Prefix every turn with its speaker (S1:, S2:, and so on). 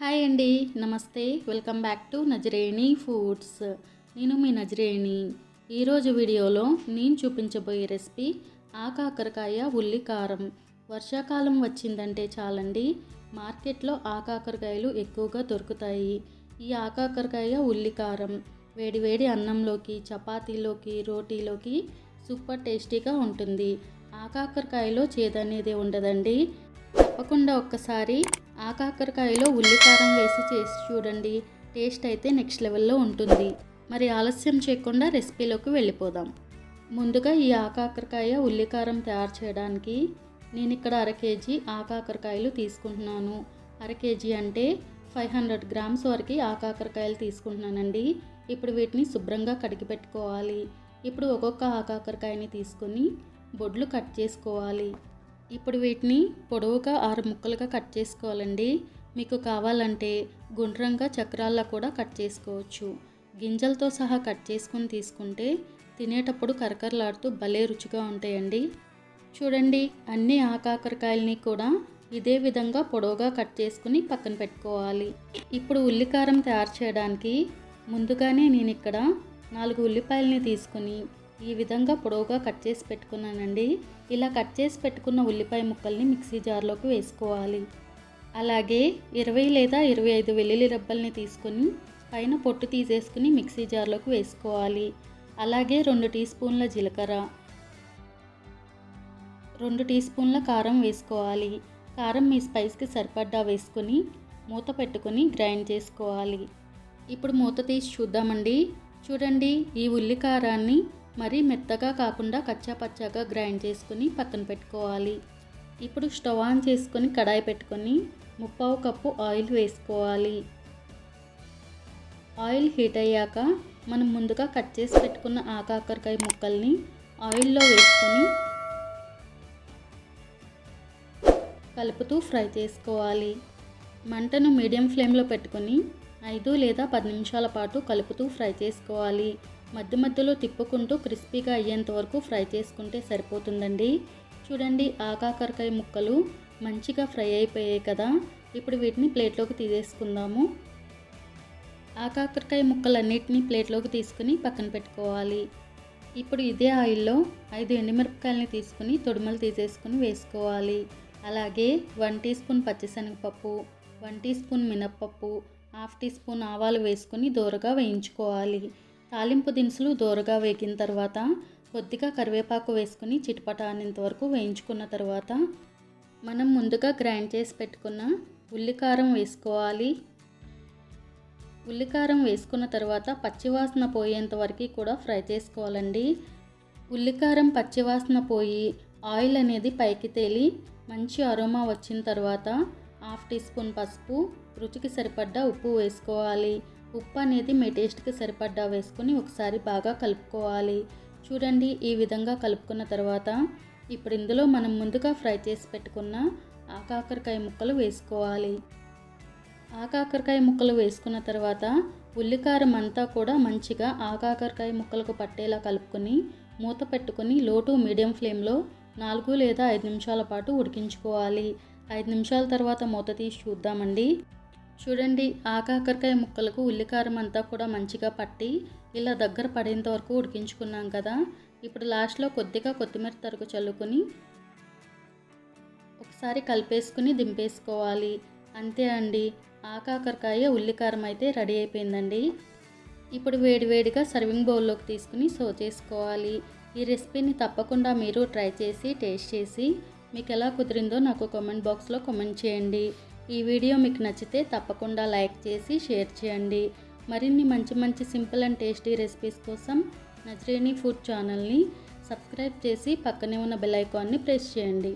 S1: Hi అండి నమస్తే. Welcome back to Nazareni foods. నేను మీ నజరేణి. ఈరోజు వీడియోలో నేను చూపించబోయే రెసిపీ ఆకాకరకాయ ఉల్లి కారం. వర్షాకాలం వచ్చిందంటే చాలండి మార్కెట్లో ఆకాకరకాయలు ఎక్కువగా దొరుకుతాయి. ఈ ఆకాకరకాయ ఉల్లి కారం వేడివేడి అన్నంలోకి చపాతీలోకి రోటీలోకి సూపర్ టేస్టీగా ఉంటుంది. ఆకాకరకాయలో చేదనేది ఉండదండి. తప్పకుండా ఒక్కసారి ఆ కాకరకాయలో ఉల్లికారం వేసి చేసి చూడండి. టేస్ట్ అయితే నెక్స్ట్ లెవెల్లో ఉంటుంది. మరి ఆలస్యం చేయకుండా రెసిపీలోకి వెళ్ళిపోదాం. ముందుగా ఈ ఆకాకరకాయ ఉల్లికారం తయారు చేయడానికి నేను ఇక్కడ అర కేజీ ఆకాకరకాయలు తీసుకుంటున్నాను. అర కేజీ అంటే ఫైవ్ హండ్రెడ్ గ్రామ్స్ వరకు ఆకాకరకాయలు తీసుకుంటున్నానండి. ఇప్పుడు వీటిని శుభ్రంగా కడిగి పెట్టుకోవాలి. ఇప్పుడు ఒక్కొక్క ఆకాకరకాయని తీసుకొని బొడ్లు కట్ చేసుకోవాలి. ఇప్పుడు వీటిని పొడవుగా ఆరు ముక్కలుగా కట్ చేసుకోవాలండి. మీకు కావాలంటే గుండ్రంగా చక్రాల్లో కూడా కట్ చేసుకోవచ్చు. గింజలతో సహా కట్ చేసుకొని తీసుకుంటే తినేటప్పుడు కరకరలాడుతూ భలే రుచిగా ఉంటాయండి. చూడండి అన్ని ఆకాకరకాయలని కూడా ఇదే విధంగా పొడవుగా కట్ చేసుకుని పక్కన పెట్టుకోవాలి. ఇప్పుడు ఉల్లికారం తయారు చేయడానికి ముందుగానే నేను ఇక్కడ నాలుగు ఉల్లిపాయలని తీసుకుని ఈ విధంగా పొడవుగా కట్ చేసి పెట్టుకున్నానండి. ఇలా కట్ చేసి పెట్టుకున్న ఉల్లిపాయ ముక్కల్ని మిక్సీ జార్లోకి వేసుకోవాలి. అలాగే ఇరవై లేదా ఇరవై ఐదు వెల్లుల్లి రబ్బల్ని తీసుకొని పైన పొట్టు తీసేసుకుని మిక్సీ జార్లోకి వేసుకోవాలి. అలాగే రెండు టీ స్పూన్ల జీలకర్ర రెండు టీ స్పూన్ల కారం వేసుకోవాలి. కారం మీ స్పైస్కి సరిపడ్డా వేసుకొని మూత పెట్టుకొని గ్రైండ్ చేసుకోవాలి. ఇప్పుడు మూత తీసి చూద్దామండి. చూడండి ఈ ఉల్లి కారాన్ని మరీ మెత్తగా కాకుండా కచ్చాపచ్చాగా గ్రైండ్ చేసుకుని పక్కన పెట్టుకోవాలి. ఇప్పుడు స్టవ్ ఆన్ చేసుకొని కడాయి పెట్టుకొని ముప్పావు కప్పు ఆయిల్ వేసుకోవాలి. ఆయిల్ హీట్ అయ్యాక మనం ముందుగా కట్ చేసి పెట్టుకున్న ఆకాకరకాయ ముక్కల్ని ఆయిల్లో వేసుకొని కలుపుతూ ఫ్రై చేసుకోవాలి. మంటను మీడియం ఫ్లేమ్లో పెట్టుకొని ఐదు లేదా పది నిమిషాల పాటు కలుపుతూ ఫ్రై చేసుకోవాలి. మధ్య మధ్యలో తిప్పుకుంటూ క్రిస్పీగా అయ్యేంత వరకు ఫ్రై చేసుకుంటే సరిపోతుందండి. చూడండి ఆకాకరకాయ ముక్కలు మంచిగా ఫ్రై అయిపోయాయి కదా. ఇప్పుడు వీటిని ప్లేట్లోకి తీసేసుకుందాము. ఆకాకరకాయ ముక్కలన్నిటిని ప్లేట్లోకి తీసుకుని పక్కన పెట్టుకోవాలి. ఇప్పుడు ఇదే ఆయిల్లో ఐదు ఎండుమిరపకాయలని తీసుకుని తొడుమలు తీసేసుకుని వేసుకోవాలి. అలాగే వన్ టీ స్పూన్ పచ్చిశనగపప్పు వన్ టీ స్పూన్ మినప్పప్పు హాఫ్ టీ స్పూన్ ఆవాలు వేసుకొని దూరగా వేయించుకోవాలి. తాలింపు దినుసులు దోరగా వేగిన తర్వాత కొద్దిగా కరివేపాకు వేసుకుని చిటపట అనేంత వరకు వేయించుకున్న తర్వాత మనం ముందుగా గ్రైండ్ చేసి పెట్టుకున్న ఉల్లికారం వేసుకోవాలి. ఉల్లికారం వేసుకున్న తర్వాత పచ్చివాసన పోయేంత వరకు కూడా ఫ్రై చేసుకోవాలండి. ఉల్లికారం పచ్చివాసన పోయి ఆయిల్ అనేది పైకి తేలి మంచి అరోమా వచ్చిన తర్వాత హాఫ్ టీ స్పూన్ పసుపు రుచికి సరిపడ్డ ఉప్పు వేసుకోవాలి. ఉప్పు అనేది మీ టేస్ట్కి సరిపడ్డా వేసుకుని ఒకసారి బాగా కలుపుకోవాలి. చూడండి ఈ విధంగా కలుపుకున్న తర్వాత ఇప్పుడు ఇందులో మనం ముందుగా ఫ్రై చేసి పెట్టుకున్న ఆకాకరకాయ ముక్కలు వేసుకోవాలి. ఆకాకరకాయ ముక్కలు వేసుకున్న తర్వాత ఉల్లికారం అంతా కూడా మంచిగా ఆకాకరకాయ ముక్కలకు పట్టేలా కలుపుకొని మూత పెట్టుకొని లో టు మీడియం ఫ్లేమ్లో నాలుగు లేదా ఐదు నిమిషాల పాటు ఉడికించుకోవాలి. ఐదు నిమిషాల తర్వాత మూత తీసి చూద్దామండి. చూడండి ఆకాకరకాయ ముక్కలకు ఉల్లికారం అంతా కూడా మంచిగా పట్టి ఇలా దగ్గర పడేంత వరకు ఉడికించుకున్నాం కదా. ఇప్పుడు లాస్ట్లో కొద్దిగా కొత్తిమీర తరుగు చల్లుకొని ఒకసారి కలిపేసుకుని దింపేసుకోవాలి. అంతే అండి ఆకాకరకాయ ఉల్లికారం అయితే రెడీ అయిపోయిందండి. ఇప్పుడు వేడివేడిగా సర్వింగ్ బౌల్లోకి తీసుకుని సో చేసుకోవాలి. ఈ రెసిపీని తప్పకుండా మీరు ట్రై చేసి టేస్ట్ చేసి మీకు ఎలా కుదిరిందో నాకు కామెంట్ బాక్స్లో కామెంట్ చేయండి. ఈ వీడియో మీకు నచ్చితే తప్పకుండా లైక్ చేసి షేర్ చేయండి. మరిన్ని మంచి మంచి సింపుల్ అండ్ టేస్టీ రెసిపీస్ కోసం నజరేణి ఫుడ్ ఛానల్ని సబ్స్క్రైబ్ చేసి పక్కనే ఉన్న బెల్ ఐకాన్ని ప్రెస్ చేయండి.